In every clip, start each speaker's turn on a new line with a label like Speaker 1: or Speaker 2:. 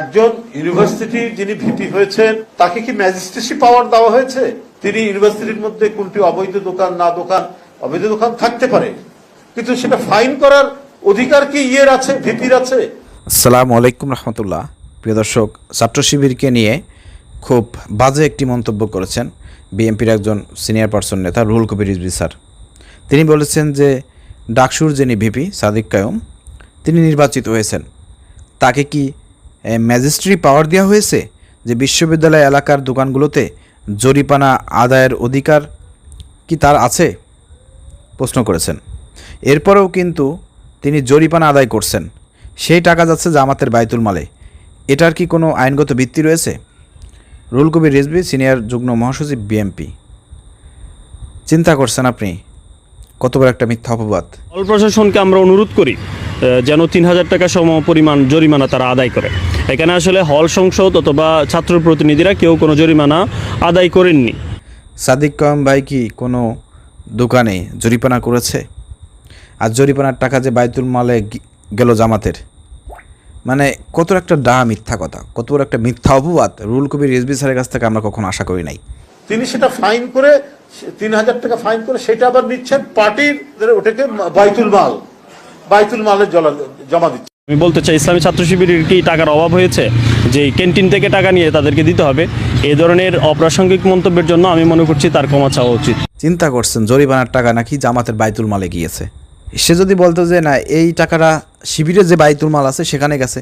Speaker 1: একজন ইউনিভার্সিটির যিনি ভিপি হয়েছেন, তাকে কি ম্যাজিস্ট্রেসি পাওয়ার দেওয়া হয়েছে? তিনি ইউনিভার্সিটির মধ্যে কোনটি অবৈধ দোকান, না দোকান, অবৈধ দোকান থাকতে পারে। কিন্তু সেটা ফাইন করার অধিকার কি ইয়ের আছে ভিপির আছে?
Speaker 2: আসসালামু আলাইকুম রহমতুল্লাহ। প্রিয় দর্শক, ছাত্র শিবিরকে নিয়ে খুব বাজে একটি মন্তব্য করেছেন বিএনপির একজন সিনিয়র পার্সন নেতা রুহুল কবির রিজভি স্যার। তিনি বলেছেন যে, ডাকসুর যিনি ভিপি সাদিক কায়ুম, তিনি নির্বাচিত হয়েছেন। তাকে কি ম্যাজিস্ট্রি পাওয়ার দেওয়া হয়েছে যে বিশ্ববিদ্যালয় এলাকার দোকানগুলোতে জরিপানা আদায়ের অধিকার কি তার আছে? প্রশ্ন করেছেন। এরপরেও কিন্তু তিনি জরিপানা আদায় করছেন। সেই টাকা যাচ্ছে জামাতের বাইতুল মালে। এটার কি কোনো আইনগত ভিত্তি রয়েছে? রুল কবির রিজবি সিনিয়র যুগ্ম মহাসচিব, বিএমপি। চিন্তা করছেন আপনি? কত বড় একটা মিথ্যা অপবাদ।
Speaker 3: প্রশাসনকে আমরা অনুরোধ করি যেন তিন হাজার টাকা সম পরিমাণ জরিমানা তারা আদায় করে। এখানে আসলে হল সংসদ অথবা ছাত্র প্রতিনিধিরা কেউ কোনো জরিমানা আদায় করেননি।
Speaker 2: সাদিক কয়ম ভাই কি কোনো দোকানে জরিপানা করেছে? আর জরিপানার টাকা যে বাইতুল মালে গেল জামাতের। মানে কত একটা ডা মিথ্যা কথা কত একটা মিথ্যা অপবাদ রুল কবির রিজবি স্যারের কাছ থেকে আমরা কখনো আশা করি নাই।
Speaker 1: তিনি সেটা ফাইন করে তিন হাজার টাকা ফাইন করে সেটা আবার নিচ্ছেন পার্টির ওটাকে বাইতুল মাল। বাইতুল মালে জমা দিচ্ছে।
Speaker 3: আমি বলতে চাই ইসলামী ছাত্র শিবিরের কি টাকার অভাব হয়েছে? যে ক্যান্টিন থেকে টাকা নিয়ে তাদেরকে দিতে হবে এই ধরনের অপ্রাসঙ্গিক মন্তব্যের জন্য আমি মনে করছি তার কমা চাওয়া উচিত।
Speaker 2: চিন্তা করছেন জরিমানার টাকা নাকি জামাতের বাইতুল মালে গিয়েছে? সে যদি বলতো যে না এই টাকাটা শিবিরের যে বাইতুল মাল আছে সেখানে গেছে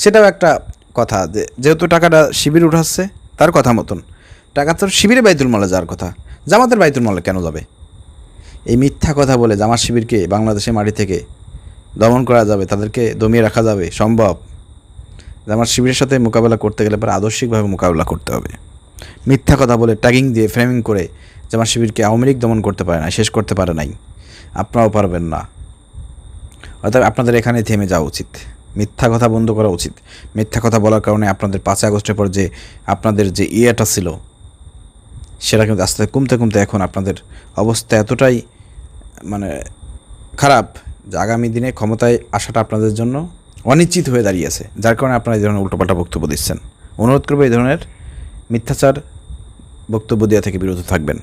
Speaker 2: সেটাও একটা কথা। যে যেহেতু টাকাটা শিবির উঠাচ্ছে তার কথা মতন। টাকা তো শিবিরে বাইতুল মালে যাওয়ার কথা। জামাতের বাইতুল মালে কেন যাবে? এই মিথ্যা কথা বলে জামাত শিবিরকে বাংলাদেশের মাটি থেকে দমন করা যাবে, তাদেরকে দমিয়ে রাখা যাবে, সম্ভব। জামাত শিবিরের সাথে মোকাবেলা করতে গেলে পরে আদর্শিকভাবে মোকাবেলা করতে হবে। মিথ্যা কথা বলে ট্যাগিং দিয়ে ফ্রেমিং করে জামাত শিবিরকে আওয়ামী লীগ দমন করতে পারে না শেষ করতে পারে নাই। আপনারাও পারবেন না। অর্থাৎ আপনাদের এখানে থেমে যাওয়া উচিত। মিথ্যা কথা বন্ধ করা উচিত। মিথ্যা কথা বলার কারণে আপনাদের পাঁচই আগস্টের পর যে আপনাদের যে ইয়েটা ছিল, সেটা কিন্তু আস্তে কমতে কমতে এখন আপনাদের অবস্থা এতটাই মানে খারাপ যে আগামী দিনে ক্ষমতায় আসাটা আপনাদের জন্য অনিশ্চিত হয়ে দাঁড়িয়েছে যার কারণে আপনারা এই ধরনের উল্টোপাল্টা বক্তব্য দিচ্ছেন। অনুরোধ করব এই ধরনের মিথ্যাচার বক্তব্য দেওয়া থেকে বিরত থাকবেন।